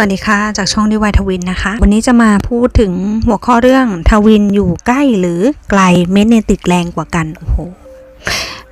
วัสดีค่ะ จากช่องดีวายทวินนะคะ วันนี้จะมาพูดถึงหัวข้อเรื่องทวินอยู่ใกล้หรือไกลเมกเนติกแรงกว่ากัน โอ้โห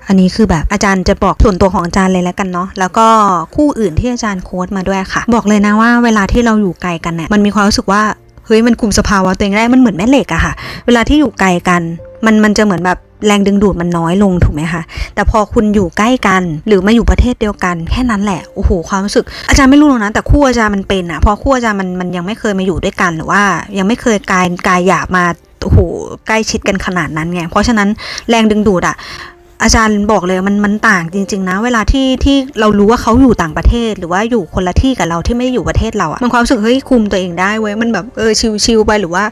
อันนี้คือแบบอาจารย์จะบอกส่วนตัวของอาจารย์เลยแล้วกันเนาะ แล้วก็คู่อื่นที่อาจารย์โค้ดมาด้วยค่ะ บอกเลยนะว่าเวลาที่เราอยู่ไกลกันเนี่ย มันมีความรู้สึกว่า เฮ้ย มันคุมสภาวะตัวเองได้ มันเหมือนแม่เหล็กอะค่ะ เวลาที่อยู่ไกลกัน มันมันจะเหมือนแบบ แรงดึงดูดมันน้อยลงถูกไหมคะแต่พอคุณอยู่ใกล้กัน หรือมาอยู่ประเทศเดียวกัน แค่นั้นแหละโอ้โหความรู้สึก อาจารย์ไม่รู้หรอกนะแต่คู่อาจารย์มันเป็นอะพอคู่อาจารย์มันมันยังไม่เคยมาอยู่ด้วยกันหรือว่า ยังไม่เคยกายกายหยาบมาโอ้โหใกล้ชิดกันขนาดนั้นไงเพราะฉะนั้นแรงดึงดูดอะ อาจารย์บอกเลยมันมันต่างจริง ๆ นะ เวลาที่ที่เรารู้ว่าเขาอยู่ต่างประเทศ หรือว่าอยู่คนละที่กับเราที่ไม่ได้อยู่ประเทศเราอะมันความรู้สึกเฮ้ยคุมตัวเองได้เว้ยมันแบบเออชิวๆไปหรือว่า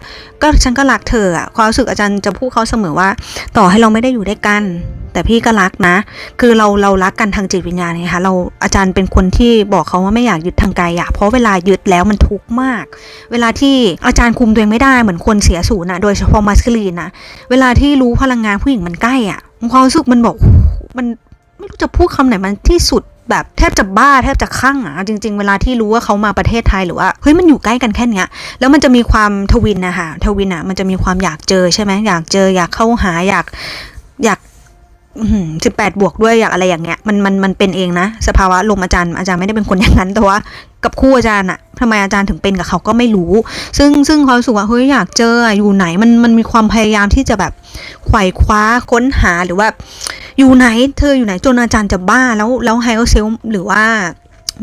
ก็ฉันก็รักเธออะความรู้สึกอาจารย์จะพูดเขาเสมอว่า ต่อให้เราไม่ได้อยู่ด้วยกัน แต่พี่ก็รักนะ คือเราเรารักกันทางจิตวิญญาณไงคะเราอาจารย์เป็นคนที่บอกเขาว่าไม่อยากยึดทางกายอะเพราะเวลายึดแล้วมันทุกข์มาก เวลาที่อาจารย์คุมตัวเองไม่ได้เหมือนคนเสียศูนย์อะโดยเฉพาะมัสคลีนนะเวลาที่รู้พลังงานผู้หญิงมันใกล้อะ ความรู้สึกมันบอกมันไม่รู้จะพูดคำไหนมันที่สุดแบบแทบจะบ้าแทบจะคลั่งอะจริง ๆ เวลาที่รู้ว่าเขามาประเทศไทยหรือว่าเฮ้ยมันอยู่ใกล้กันแค่เนี้ยแล้วมันจะมีความทวินนะคะทวินอะมันจะมีความอยากเจอใช่ไหมอยากเจออยากเข้าหาอยาก สิบแปดบวกด้วยอยากอะไรอย่างเงี้ยมันมันมันเป็นเองนะ สภาวะลมอาจารย์อาจารย์ไม่ได้เป็นคนอย่างนั้นแต่ว่ากับคู่อาจารย์อะทำไมอาจารย์ถึงเป็นกับเขาก็ไม่รู้ ซึ่งซึ่งเขาสึกว่าเฮ้ยอยากเจออยู่ไหนมันมันมีความพยายามที่จะแบบไขว่คว้าค้นหาหรือว่าอยู่ไหนเธออยู่ไหนจนอาจารย์จะบ้าแล้วแล้วไฮโอเซลหรือว่า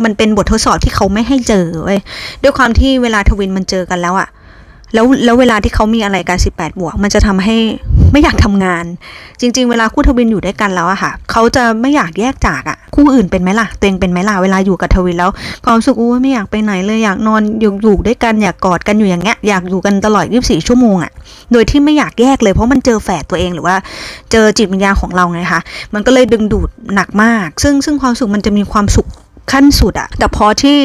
มันเป็นบททดสอบที่เขาไม่ให้เจอเว้ยด้วยความที่เวลาทวินมันเจอกันแล้วอะแล้วแล้วเวลาที่เขามีอะไรกัน18บแปดบวก มันจะทำให้ ไม่อยากทำงาน จริง ๆ เวลาคู่ทวินอยู่ด้วยกันแล้วอะค่ะ เขาจะไม่อยากแยกจากอะคู่อื่นเป็นไหมล่ะตัวเองเป็นไหมล่ะเวลาอยู่กับทวินแล้วความสึกอู้ไม่อยากไปไหนเลยอยากนอนอยู่อยู่ด้วยกันอยากกอดกันอยู่อย่างเงี้ยอยากอยู่กันตลอด 24 ชั่วโมงอะโดยที่ไม่อยากแยกเลยเพราะมันเจอแฝดตัวเองหรือว่า เจอจิตวิญญาณของเราไงคะมันก็เลยดึงดูดหนักมาก ซึ่งซึ่งความสุขมันจะมีความสุขขั้นสุดอะแต่พอที่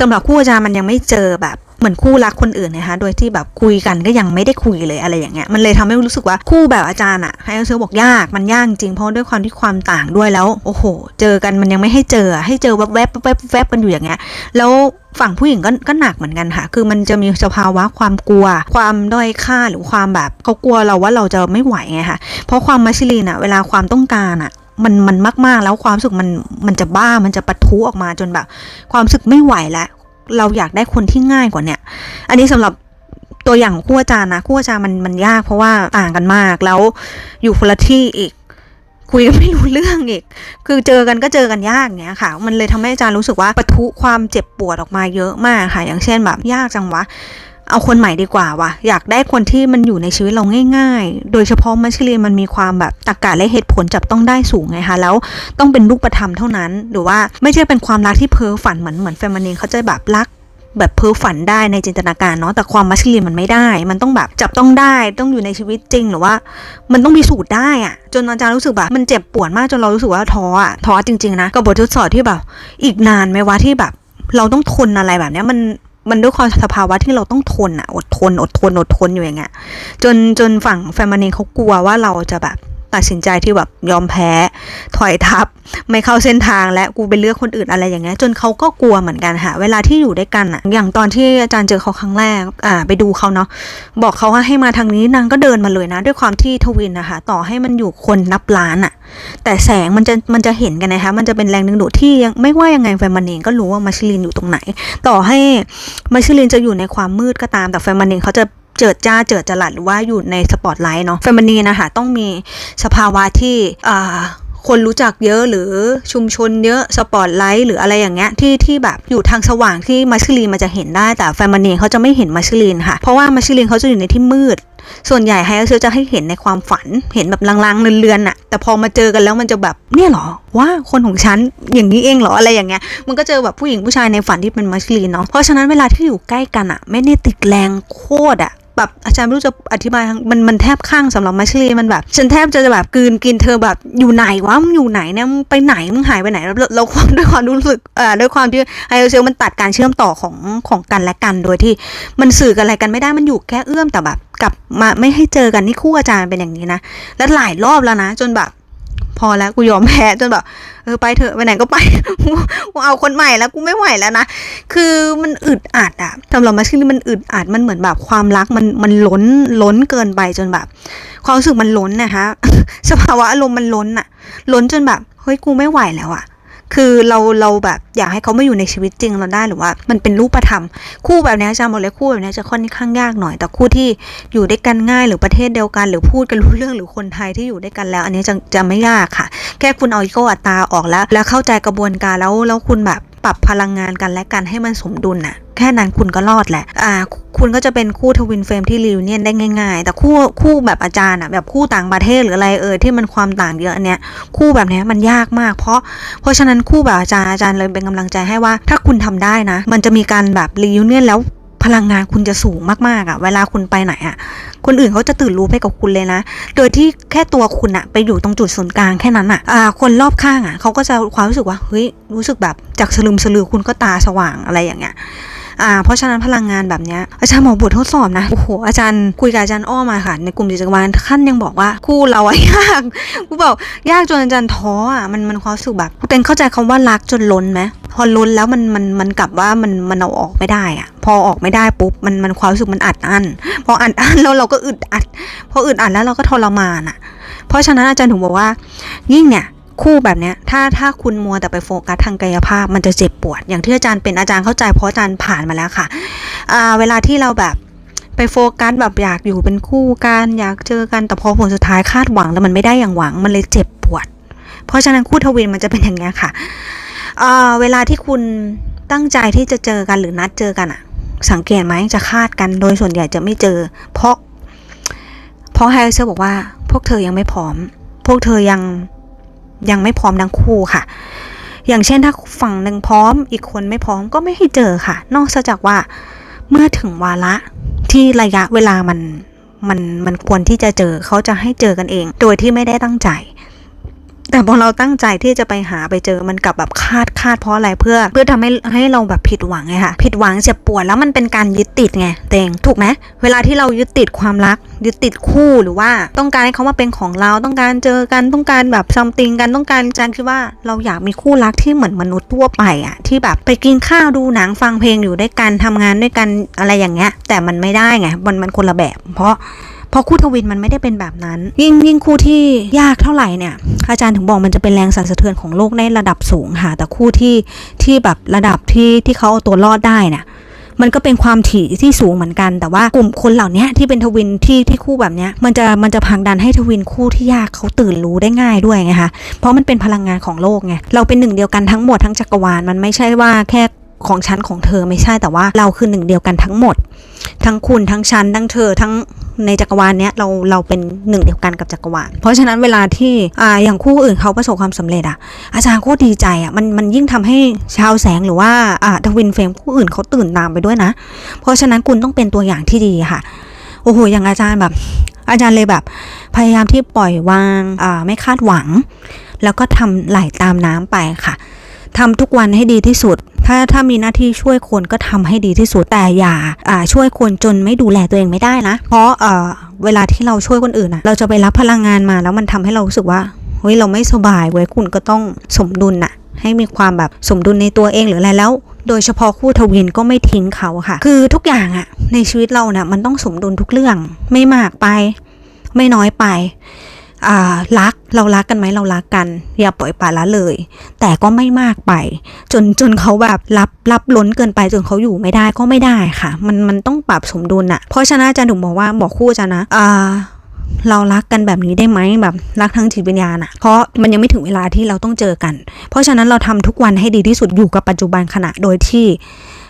สำหรับคู่อาจารย์มันยังไม่เจอแบบ มือนคู่รักคนอื่นนะคะ โดยที่แบบคุยกันก็ยังไม่ได้คุยเลยอะไรอย่างเงี้ย มันเลยทำให้รู้สึกว่าคู่แบบอาจารย์อะให้เซลบอกยาก มันยากจริงเพราะด้วยความที่ความต่างด้วยแล้ว โอ้โห เจอกันมันยังไม่ให้เจอ ให้เจอแวบแวบแวบแวบกันอยู่อย่างเงี้ย แล้วฝั่งผู้หญิงก็ก็หนักเหมือนกันค่ะ คือมันจะมีสภาวะความกลัว ความด้อยค่าหรือความแบบเขากลัวเราว่าเราจะไม่ไหวไงค่ะ เพราะความมัชลีนอะเวลาความต้องการอะมันมันมากๆแล้วความสึกมันมันจะบ้ามันจะปะทุออกมาจนแบบ ความสึกไม่ไหวแล้ว เราอยากได้คนที่ง่ายกว่าเนี่ย อันนี้สำหรับตัวอย่างของคู่อาจารย์นะคู่อาจารย์มันมันยากเพราะว่าต่างกันมากแล้วอยู่คนละที่อีก คุยกันไม่รู้เรื่องอีก คือเจอกันก็เจอกันยากเนี้ยค่ะ มันเลยทำให้อาจารย์รู้สึกว่าปะทุความเจ็บปวดออกมาเยอะมากค่ะ อย่างเช่นแบบยากจังวะ เอาคนใหม่ดีกว่าว่ะอยากได้คนที่มันอยู่ในชีวิตเราง่าย ๆ โดยเฉพาะมัชลีนมันมีความแบบตรรกะและเหตุผลจับต้องได้สูงไงคะแล้วต้องเป็นรูปธรรมเท่านั้น หรือว่าไม่ใช่เป็นความรักที่เพ้อฝันเหมือนเหมือนแฟมินีเขาจะแบบรักแบบเพ้อฝันได้ในจินตนาการเนาะแต่ความมัสลีนมันไม่ได้ มันต้องแบบจับต้องได้ต้องอยู่ในชีวิตจริง หรือว่า มันต้องมีสูตรได้อะจนอาจารย์รู้สึกแบบมันเจ็บปวดมากจนเรารู้สึกว่าท้ออะท้อจริงๆนะกับบททดสอบที่แบบอีกนานไหมวะที่แบบ เราต้องทนอะไรแบบเนี้ยมัน มันด้วยความสภาวะที่เราต้องทนอะอดทนอดทนอดทนอยู่อย่างเงี้ยจนจนฝั่งแฟมินีเขากลัวว่าเราจะแบบ ตัดสินใจที่แบบยอมแพ้ ถอยทับ ไม่เข้าเส้นทางและกูไปเลือกคนอื่นอะไรอย่างเงี้ยจนเขาก็กลัวเหมือนกันค่ะ เวลาที่อยู่ด้วยกันอะอย่างตอนที่อาจารย์เจอเขาครั้งแรกอ่าไปดูเขาเนาะบอกเขาว่าให้มาทางนี้นางก็เดินมาเลยนะ ด้วยความที่ทวินนะคะต่อให้มันอยู่คนนับล้านอะแต่แสงมันจะมันจะเห็นกันนะคะ มันจะเป็นแรงดึงดูดที่ยังไม่ว่ายังไงแฟนมันเองก็รู้ว่ามาชิลินอยู่ตรงไหน ต่อให้มาชิลินจะอยู่ในความมืดก็ตามแต่แฟนมันเองเขาจะ เจิดจ้าเจิดจรัสหรือว่าอยู่ในสปอตไลท์เนาะแฟมินีนะคะต้องมีสภาวะที่อ่าคนรู้จักเยอะหรือชุมชนเยอะสปอตไลท์หรืออะไรอย่างเงี้ยที่ที่แบบอยู่ทางสว่างที่มัชลีนมันจะเห็นได้แต่แฟมินีเขาจะไม่เห็นมัชลีนค่ะ เพราะว่ามัชลีนเขาจะอยู่ในที่มืด ส่วนใหญ่ไฮเออร์เซลจะให้เห็นในความฝันเห็นแบบลางๆเลือนๆน่ะแต่พอมาเจอกันแล้วมันจะแบบเนี่ยเหรอว่าคนของฉันอย่างนี้เองเหรออะไรอย่างเงี้ยมันก็เจอแบบผู้หญิงผู้ชายในฝันที่เป็นมัชลีนเนาะเพราะฉะนั้นเวลาที่อยู่ใกล้กันอะไม่ได้ติดแรงโคตรอะ แบบอาจารย์ไม่รู้จะอธิบายมันมันแทบข้างสำหรับมาชลีมันแบบ ฉันแทบจะแบบกืนกินเธอแบบอยู่ไหนวะมึงอยู่ไหนเนี่ยมึงไปไหนมึงหายไปไหนแล้วเราความด้วยความรู้สึกเอ่อด้วยความที่ไฮโอเซลมันตัดการเชื่อมต่อของของกันและกันโดยที่มันสื่อกันอะไรกันไม่ได้มันอยู่แค่เอื้อมแต่แบบกลับมาไม่ให้เจอกันนี่คู่อาจารย์เป็นอย่างนี้นะและหลายรอบแล้วนะ จนแบบ พอแล้วกูยอมแพ้จนแบบเออไปเถอะไปไหนก็ไปกูเอาคนใหม่แล้วกูไม่ไหวแล้วนะคือมันอึดอัดอะสำหรับมาชื่อมันอึดอัดมันเหมือนแบบความรักมันมันล้นล้นเกินไปจนแบบ ความรู้สึกมันล้นนะคะสภาวะอารมณ์มันล้นอะล้นจนแบบเฮ้ยกูไม่ไหวแล้วอะ คือเราเราแบบอยากให้เขามาอยู่ในชีวิตจริงเราได้หรือว่า มันเป็นรูปธรรม คู่แบบนี้อาจารย์บอกเลยคู่แบบนี้จะค่อนข้างยากหน่อย แต่คู่ที่อยู่ด้วยกันง่ายหรือประเทศเดียวกัน หรือพูดกันรู้เรื่องหรือคนไทยที่อยู่ด้วยกันแล้ว อันนี้จะจะไม่ยากค่ะ แค่คุณเอาอีโก้อัตราออกแล้ว แล้วเข้าใจกระบวนการแล้วแล้วคุณแบบ ปรับพลังงานกันและกันให้มันสมดุลน่ะ แค่นั้นคุณก็รอดแหละ อ่า คุณก็จะเป็นคู่ทวินเฟรมที่รีวิเนียนได้ง่ายๆ แต่คู่คู่แบบอาจารย์อะแบบคู่ต่างประเทศหรืออะไรเออที่มันความต่างเยอะอันเนี้ยคู่แบบเนี้ยมันยากมาก เพราะเพราะฉะนั้นคู่แบบอาจารย์อาจารย์เลยเป็นกำลังใจให้ว่า ถ้าคุณทำได้นะ มันจะมีการแบบรีวิเนียนแล้ว พลังงานคุณจะสูงมากๆอะ เวลาคุณไปไหนอะ คนอื่นเขาจะตื่นรู้ไปกับคุณเลยนะ โดยที่แค่ตัวคุณอะไปอยู่ตรงจุดศูนย์กลางแค่นั้นอะ่ะคนรอบข้างอะเขาก็จะความรู้สึกว่าเฮ้ยรู้สึกแบบจากสลืมสลือคุณก็ตาสว่างอะไรอย่างเงี้ย อ่าเพราะฉะนั้นพลังงานแบบเนี้ยอาจารย์หมอบททดสอบนะโอ้โหอาจารย์คุยกับอาจารย์อ้อมาค่ะ ในกลุ่มจิตจักรวาลขั้นยังบอกว่าคู่เราอะยากกูบอกยากจนอาจารย์ท้ออะมันมันความสึกแบบเต็นเข้าใจคำว่ารักจนล้นไหมพอล้นแล้วมันมันมันกลับว่ามันมันเอาออกไม่ได้อะพอออกไม่ได้ปุ๊บมันมันความรู้สึกมันอัดอั้นพออัดอั้นแล้วเราก็อึดอัด พออึดอัดแล้วเราก็ทรมานอะเพราะฉะนั้นอาจารย์ถึงบอกว่ายิ่งเนี่ย คู่แบบเนี้ยถ้าถ้าคุณมัวแต่ไปโฟกัสทางกายภาพมันจะเจ็บปวด อย่างที่อาจารย์เป็นอาจารย์เข้าใจเพราะอาจารย์ผ่านมาแล้วค่ะเวลาที่เราแบบไปโฟกัสแบบอยากอยู่เป็นคู่กันอยากเจอกันแต่พอผลสุดท้ายคาดหวังแล้วมันไม่ได้อย่างหวังมันเลยเจ็บปวด เพราะฉะนั้นคู่ทวินมันจะเป็นอย่างเงี้ยค่ะอ่าเวลาที่คุณตั้งใจที่จะเจอกันหรือนัดเจอกันอะสังเกตไหมจะคาดกันโดยส่วนใหญ่จะไม่เจอ เพราะเพราะไฮเซอร์บอกว่า พวกเธอยังไม่พร้อม พวกเธอยัง ยังไม่พร้อมทั้งคู่ค่ะ อย่างเช่นถ้าฝั่งหนึ่งพร้อม อีกคนไม่พร้อมก็ไม่ให้เจอค่ะ นอกจากว่าเมื่อถึงวาระที่ระยะเวลามันมันมันควรที่จะเจอเขาจะให้เจอกันเอง โดยที่ไม่ได้ตั้งใจ แต่พอเราตั้งใจที่จะไปหาไปเจอมันกลับแบบคาดคาดเพราะอะไรเพื่อ เพื่อทำให้ให้เราแบบผิดหวังไงค่ะผิดหวังเจ็บปวดแล้วมันเป็นการยึดติดไงเตงถูกไหมเวลาที่เรายึดติดความรัก ยึดติดคู่หรือว่าต้องการให้เขามาเป็นของเราต้องการเจอกันต้องการแบบซัมติงกันต้องการจันคิดว่าเราอยากมีคู่รักที่เหมือนมนุษย์ทั่วไปอะที่แบบไปกินข้าวดูหนังฟังเพลงอยู่ด้วยกันทำงานด้วยกันอะไรอย่างเงี้ย แต่มันไม่ได้ไงมันมันคนละแบบ เพราะ ราะคู่ทวินมันไม่ได้เป็นแบบนั้น ยิ่งยิ่งคู่ที่ยากเท่าไหร่เนี่ย อาจารย์ถึงบอกมันจะเป็นแรงสั่นสะเทือนของโลกในระดับสูงค่ะ แต่คู่ที่ที่แบบระดับที่ที่เขาเอาตัวรอดได้เนี่ยมันก็เป็นความถี่ที่สูงเหมือนกัน แต่ว่ากลุ่มคนเหล่านี้ที่เป็นทวินที่ที่คู่แบบเนี้ยมันจะมันจะผลักดันให้ทวินคู่ที่ยากเขาตื่นรู้ได้ง่ายด้วยไงคะเพราะมันเป็นพลังงานของโลกไงเราเป็นหนึ่งเดียวกันทั้งหมดทั้งจักรวาลมันไม่ใช่ว่าแค่ ของฉันของเธอไม่ใช่แต่ว่าเราคือหนึ่งเดียวกันทั้งหมด ทั้งคุณทั้งฉันทั้งเธอทั้งในจักรวาลเนี้ยเราเราเป็นหนึ่งเดียวกันกับจักรวาล เพราะฉะนั้นเวลาที่อ่าอย่างคู่อื่นเขาประสบความสำเร็จอะอาจารย์โคตรดีใจอะมันมันยิ่งทำให้ชาวแสงหรือว่าอ่าทวินเฟรมคู่อื่นเขาตื่นตามไปด้วยนะ เพราะฉะนั้นคุณต้องเป็นตัวอย่างที่ดีค่ะโอ้โหอย่างอาจารย์แบบ อาจารย์เลยแบบ พยายามที่ปล่อยวางอ่าไม่คาดหวัง แล้วก็ทำไหลตามน้ำไปค่ะ ทำทุกวันให้ดีที่สุด ถ้าถ้ามีหน้าที่ช่วยคนก็ทำให้ดีที่สุดแต่อย่าอ่าช่วยคนจนไม่ดูแลตัวเองไม่ได้นะ เพราะเอ่อเวลาที่เราช่วยคนอื่นอะเราจะไปรับพลังงานมาแล้วมันทำให้เรารู้สึกว่าเฮ้ยเราไม่สบายเว้ยคุณก็ต้องสมดุลน่ะ ให้มีความแบบสมดุลในตัวเองหรืออะไรแล้วโดยเฉพาะคู่ทวินก็ไม่ทิ้งเขาค่ะ คือทุกอย่างอะในชีวิตเราเนะ่ะมันต้องสมดุลทุกเรื่องไม่มากไป ไม่น้อยไป รักเรารักกันไหมเรารักกันอย่าปล่อยปละละเลย แต่ก็ไม่มากไป จนจนเขาแบบรับรับล้นเกินไปจนเขาอยู่ไม่ได้ก็ไม่ได้ค่ะ มันมันต้องปรับสมดุลอะเพราะฉะนั้นอาจารย์ถึงบอกว่าบอกคู่อาจารย์นะอ่าเรารักกันแบบนี้ได้ไหมแบบรักทั้งจิตวิญญาณอะเพราะมันยังไม่ถึงเวลาที่เราต้องเจอกัน เพราะฉะนั้นเราทำทุกวันให้ดีที่สุดอยู่กับปัจจุบันขณะโดยที่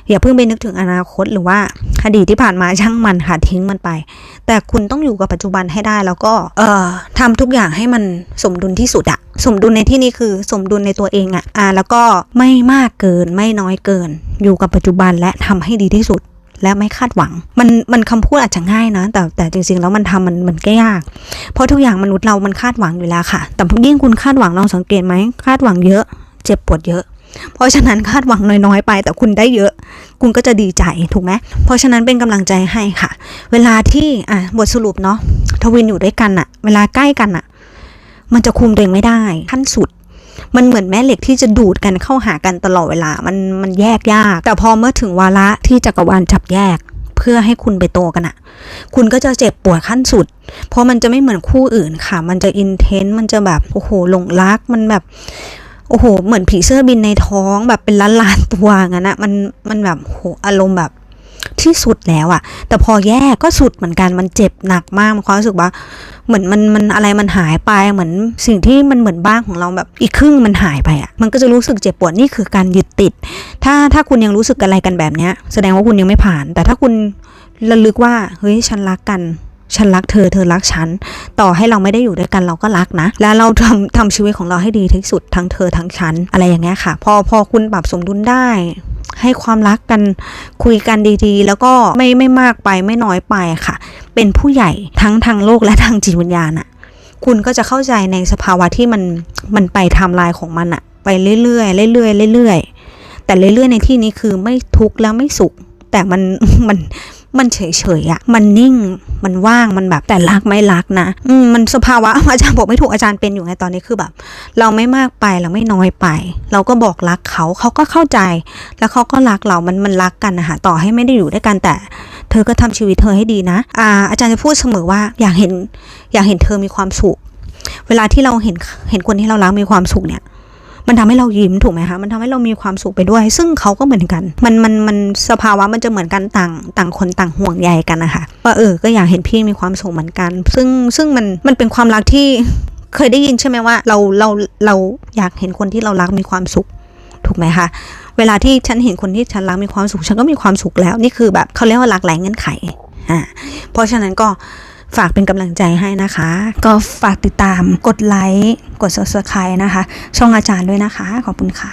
อย่าเพิ่งไปนึกถึงอนาคตหรือว่าอดีตที่ผ่านมาช่างมันค่ะทิ้งมันไป แต่คุณต้องอยู่กับปัจจุบันให้ได้แล้วก็เอ่อทำทุกอย่างให้มันสมดุลที่สุดอะสมดุลในที่นี้คือสมดุลในตัวเองอะอ่าแล้วก็ไม่มากเกินไม่น้อยเกิน อยู่กับปัจจุบันและทำให้ดีที่สุดและไม่คาดหวัง มันมันคำพูดอาจจะง่ายนะ แต่แต่จริงๆแล้วมันทำมันมันก็ยาก เพราะทุกอย่างมนุษย์เรามันคาดหวังอยู่แล้วค่ะ แต่ยิ่งคุณคาดหวังลองสังเกตไหมคาดหวังเยอะ เจ็บปวดเยอะ เพราะฉะนั้นคาดหวังน้อยๆไป แต่คุณได้เยอะ คุณก็จะดีใจถูกไหมเพราะฉะนั้นเป็นกำลังใจให้ค่ะ เวลาที่อะบทสรุปเนาะทวินอยู่ด้วยกันอะเวลาใกล้กันอะมันจะคุมตัวเองไม่ได้ขั้นสุด มันเหมือนแม่เหล็กที่จะดูดกันเข้าหากันตลอดเวลา มันมันแยกยาก แต่พอเมื่อถึงวาระที่จักรวาลจับแยกเพื่อให้คุณไปโตกันอะคุณก็จะเจ็บปวดขั้นสุด เพราะมันจะไม่เหมือนคู่อื่นค่ะ มันจะอินเทนส์มันจะแบบ โอ้โห หลงรัก มันแบบ โอ้โห เหมือนผีเสื้อบินในท้องแบบเป็นล้านล้านตัวงั้นนะมันมันแบบโหอารมณ์แบบที่สุดแล้วอะแต่พอแยกก็สุดเหมือนกันมันเจ็บหนักมากมันความรู้สึกว่า เหมือนมันมันอะไรมันหายไปเหมือนสิ่งที่มันเหมือนบ้านของเราแบบอีกครึ่งมันหายไปอะมันก็จะรู้สึกเจ็บปวดนี่คือการยึดติด ถ้าถ้าคุณยังรู้สึกอะไรกันแบบเนี้ย แสดงว่าคุณยังไม่ผ่าน แต่ถ้าคุณระลึกว่าเฮ้ยฉันรักกัน ฉันรักเธอเธอรักฉัน ต่อให้เราไม่ได้อยู่ด้วยกันเราก็รักนะ แล้วเราทำทำชีวิตของเราให้ดีที่สุดทั้งเธอทั้งฉัน อะไรอย่างเงี้ยค่ะ พอพอคุณปรับสมดุลได้ ให้ความรักกันคุยกันดีๆ แล้วก็ไม่ไม่มากไปไม่น้อยไปค่ะ เป็นผู้ใหญ่ทั้งทางโลกและทางจิตวิญญาณอะคุณก็จะเข้าใจในสภาวะที่มันมันไปไทม์ไลน์ของมันอะไปเรื่อยๆเรื่อยๆเรื่อยๆแต่เรื่อยๆในที่นี้คือไม่ทุกข์แล้วไม่สุข แต่มันมัน มันเฉยๆอะมันนิ่งมันว่างมันแบบแต่รักไม่รักนะอืมมันสภาวะอาจารย์บอกไม่ถูกอาจารย์เป็นอยู่ไงตอนนี้คือแบบ เราไม่มากไปเราไม่น้อยไป เราก็บอกรักเขาเขาก็เข้าใจ แล้วเขาก็รักเรามันมันรักกันนะคะต่อให้ไม่ได้อยู่ด้วยกันแต่ เธอก็ทำชีวิตเธอให้ดีนะอ่าอาจารย์จะพูดเสมอว่าอยากเห็นอยากเห็นเธอมีความสุขเวลาที่เราเห็นเห็นคนที่เรารักมีความสุขเนี่ย มันทำให้เรายิ้มถูกไหมคะมันทำให้เรามีความสุขไปด้วย ซึ่งเขาก็เหมือนกัน มันมันมันสภาวะมันจะเหมือนกันต่างต่างคนต่างห่วงใยกันนะคะว่าเออก็อยากเห็นพี่มีความสุขเหมือนกัน ซึ่งซึ่งมันมันเป็นความรักที่เคยได้ยินใช่ไหมว่าเราเราเราอยากเห็นคนที่เรารักมีความสุขถูกไหมคะเวลาที่ฉันเห็นคนที่ฉันรักมีความสุขฉันก็มีความสุขแล้วนี่คือแบบเขาเรียกว่ารักแรงเงื่อนไขอ่าเพราะฉะนั้นก็ ฝากเป็นกำลังใจให้นะคะ ก็ฝากติดตามกดไลค์กด subscribe นะคะ ช่องอาจารย์ด้วยนะคะ ขอบคุณค่ะ